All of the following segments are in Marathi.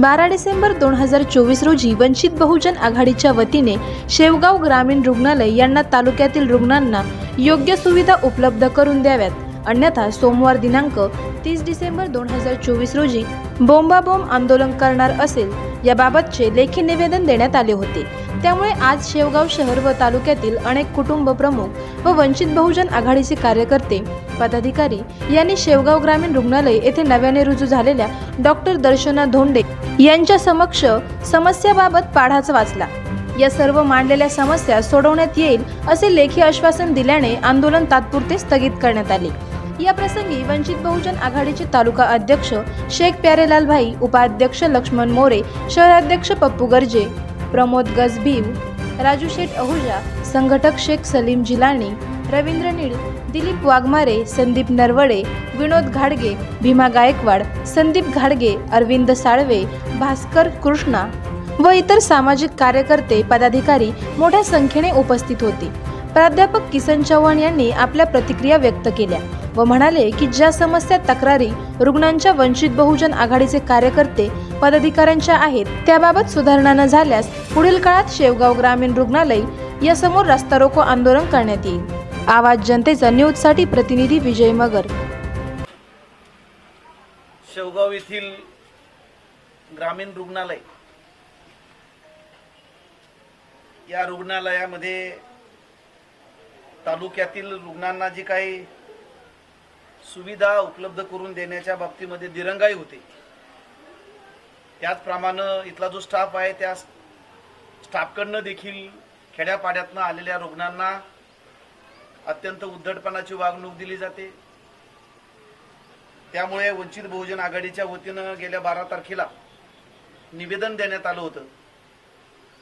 बारा डिसेंबर दोन हजार चोवीस रोजी वंचित बहुजन आघाडीच्या वतीने शेवगाव ग्रामीण रुग्णालय यांना तालुक्यातील रुग्णांना योग्य सुविधा उपलब्ध करून द्याव्यात. अन्यथा सोमवार दिनांक तीस डिसेंबर दोन हजार चोवीस रोजी बोंबाबोंब आंदोलन करणार असेल याबाबतचे लेखी निवेदन देण्यात आले होते. त्यामुळे आज शेवगाव शहर व तालुक्यातील अनेक कुटुंब प्रमुख व वंचित बहुजन आघाडीचे कार्यकर्ते पदाधिकारी यांनी शेवगाव ग्रामीण रुग्णालय येथे नव्याने रुजू झालेल्या डॉक्टर दर्शना धोंडे यांच्या समक्ष समस्याबाबत पाढाच वाचला. या सर्व मांडलेल्या समस्या सोडवण्यात येईल असे लेखी आश्वासन दिल्याने आंदोलन तात्पुरते स्थगित करण्यात आले. या प्रसंगी वंचित बहुजन आघाडीचे तालुका अध्यक्ष शेख प्यारेलाल भाई उपाध्यक्ष लक्ष्मण मोरे शहराध्यक्ष पप्पू गर्जे प्रमोद गजबीव राजू शेठ अहुजा संघटक शेख सलीम जिलाणी रवींद्र निळ दिलीप वाघमारे संदीप नरवडे विनोद घाडगे भीमा गायकवाड संदीप घाडगे अरविंद साळवे भास्कर कृष्णा व इतर सामाजिक कार्यकर्ते पदाधिकारी मोठ्या संख्येने उपस्थित होते. प्राध्यापक किसन चव्हाण यांनी आपल्या प्रतिक्रिया व्यक्त केल्या व म्हणाले की ज्या समस्या तक्रारी रुग्णांच्या वंचित बहुजन आघाडीचे कार्यकर्ते पदाधिकाऱ्यांच्या आहेत त्याबाबत सुधारणा न झाल्यास पुढील काळात शेवगाव ग्रामीण रुग्णालय यासमोर रस्ता रोको आंदोलन करण्यात येईल. आवाज जनतेचा न्यूजसाठी प्रतिनिधी विजय मगर. शेवगाव येथील ग्रामीण रुग्णालय या रुग्णालयामध्ये तालुक्यातील रुग्णांना जी काही सुविधा उपलब्ध करून देण्याच्या बाबतीमध्ये दिरंगाई होते. त्याचप्रमाणे इथला जो स्टाफ आहे त्या स्टाफकडनं देखील खेड्यापाड्यातनं आलेल्या रुग्णांना अत्यंत उद्धटपणाची वागणूक दिली जाते. त्यामुळे वंचित बहुजन आघाडीच्या वतीनं गेल्या बारा तारखेला निवेदन देण्यात आलं होतं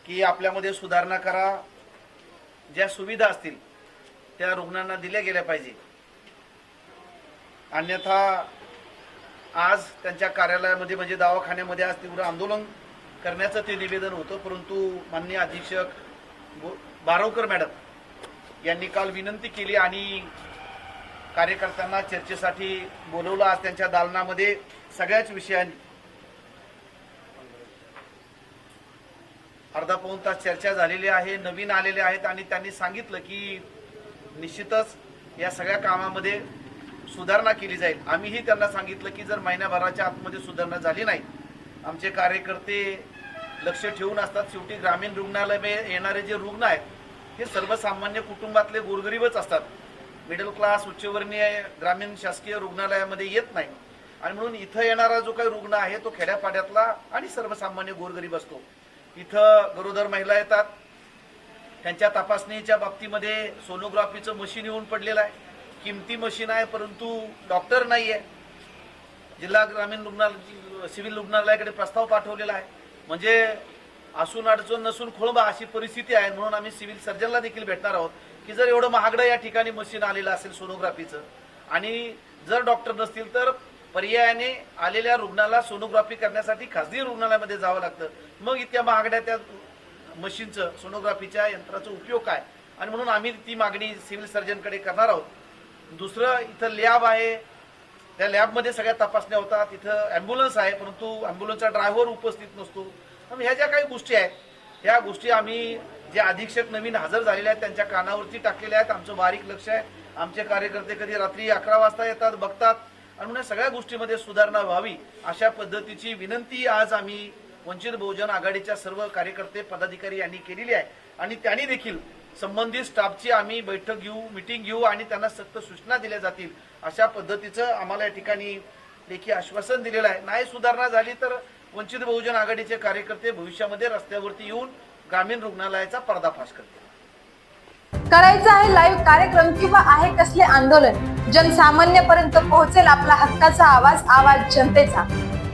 की आपल्यामध्ये सुधारणा करा. ज्या सुविधा असतील त्या रुग्णांना दिल्या गेल्या पाहिजे. अन्यथा आज त्यांच्या कार्यालयामध्ये म्हणजे दवाखान्यामध्ये आज तीव्र आंदोलन करण्याचं ते निवेदन होतं परंतु माननीय अधीक्षक बारवकर मॅडम यांनी काल विनंती केली आणि कार्यकर्त्यांना चर्चेसाठी बोलवलं. आज त्यांच्या दालनामध्ये सगळ्याच विषयांनी अर्धा पाऊण तास चर्चा झालेली आहे नवीन आलेले आहेत आणि त्यांनी सांगितलं की निश्चितच या सगळ्या कामामध्ये सुधारणा केली जाईल. आम्हीही त्यांना सांगितलं की जर महिन्याभराच्या आतमध्ये सुधारणा झाली नाही आमचे कार्यकर्ते लक्ष ठेवून असतात. शेवटी ग्रामीण रुग्णालय येणारे जे रुग्ण आहेत हे सर्वसामान्य कुटुंबातले गोरगरीबच असतात. मिडल क्लास उच्चवर्णीय ग्रामीण शासकीय रुग्णालयामध्ये येत नाही. आणि म्हणून इथं येणारा जो काही रुग्ण आहे तो खेड्यापाड्यातला आणि सर्वसामान्य गोरगरीब असतो. इथं गरोदर महिला येतात त्यांच्या तपासणीच्या बाबतीमध्ये सोनोग्राफीचं मशीन येऊन पडलेलं आहे. किमती मशीन आहे परंतु डॉक्टर नाही आहे जिल्हा ग्रामीण रुग्णालय सिव्हिल रुग्णालयाकडे प्रस्ताव पाठवलेला आहे. म्हणजे असून अडचण नसून खोळंबा अशी परिस्थिती आहे म्हणून आम्ही सिव्हिल सर्जनला देखील भेटणार आहोत की जर एवढं महागडं या ठिकाणी मशीन आलेलं असेल सोनोग्राफीचं आणि जर डॉक्टर नसतील तर पर्यायाने आलेल्या रुग्णाला सोनोग्राफी करण्यासाठी खाजगी रुग्णालयामध्ये जावं लागतं. मग इतक्या महागड्या त्या मशीनचं सोनोग्राफीच्या यंत्राचा उपयोग काय? आणि म्हणून आम्ही ती मागणी सिव्हिल सर्जनकडे करणार आहोत. दुसरं इथं लॅब आहे. त्या लॅबमध्ये सगळ्या तपासण्या होतात. इथं ॲम्ब्युलन्स आहे परंतु ॲम्ब्युलन्सचा ड्रायव्हर उपस्थित नसतो. ह्या ज्या काही गोष्टी आहेत ह्या गोष्टी आम्ही जे अधीक्षक नवीन हजर झालेले आहेत त्यांच्या कानावरती टाकलेल्या आहेत. आमचं बारीक लक्ष आहे. आमचे कार्यकर्ते कधी रात्री अकरा वाजता येतात बघतात. आणि म्हणून या सगळ्या गोष्टीमध्ये सुधारणा व्हावी अशा पद्धतीची विनंती आज आम्ही वंचित बहुजन आघाडीच्या सर्व कार्यकर्ते पदाधिकारी यांनी केलेली आहे. आणि त्यांनी देखील संबंधित स्टाफची आम्ही बैठक घेऊ मिटिंग घेऊ आणि त्यांना सक्त सूचना दिल्या जातील अशा पद्धतीचं आम्हाला या ठिकाणी लेखी आश्वासन दिलेलं आहे. नाही सुधारणा झाली तर वंचित बहुजन आघाडीचे कार्यकर्ते भविष्यामध्ये रस्त्यावरती येऊन ग्रामीण रुग्णालयाचा पर्दाफाश करतील. करायचं आहे लाईव्ह कार्यक्रम किंवा आहे कसले आंदोलन जनसामान्यपर्यंत पोहोचेल आपला हक्काचा आवाज आवाज जनतेचा.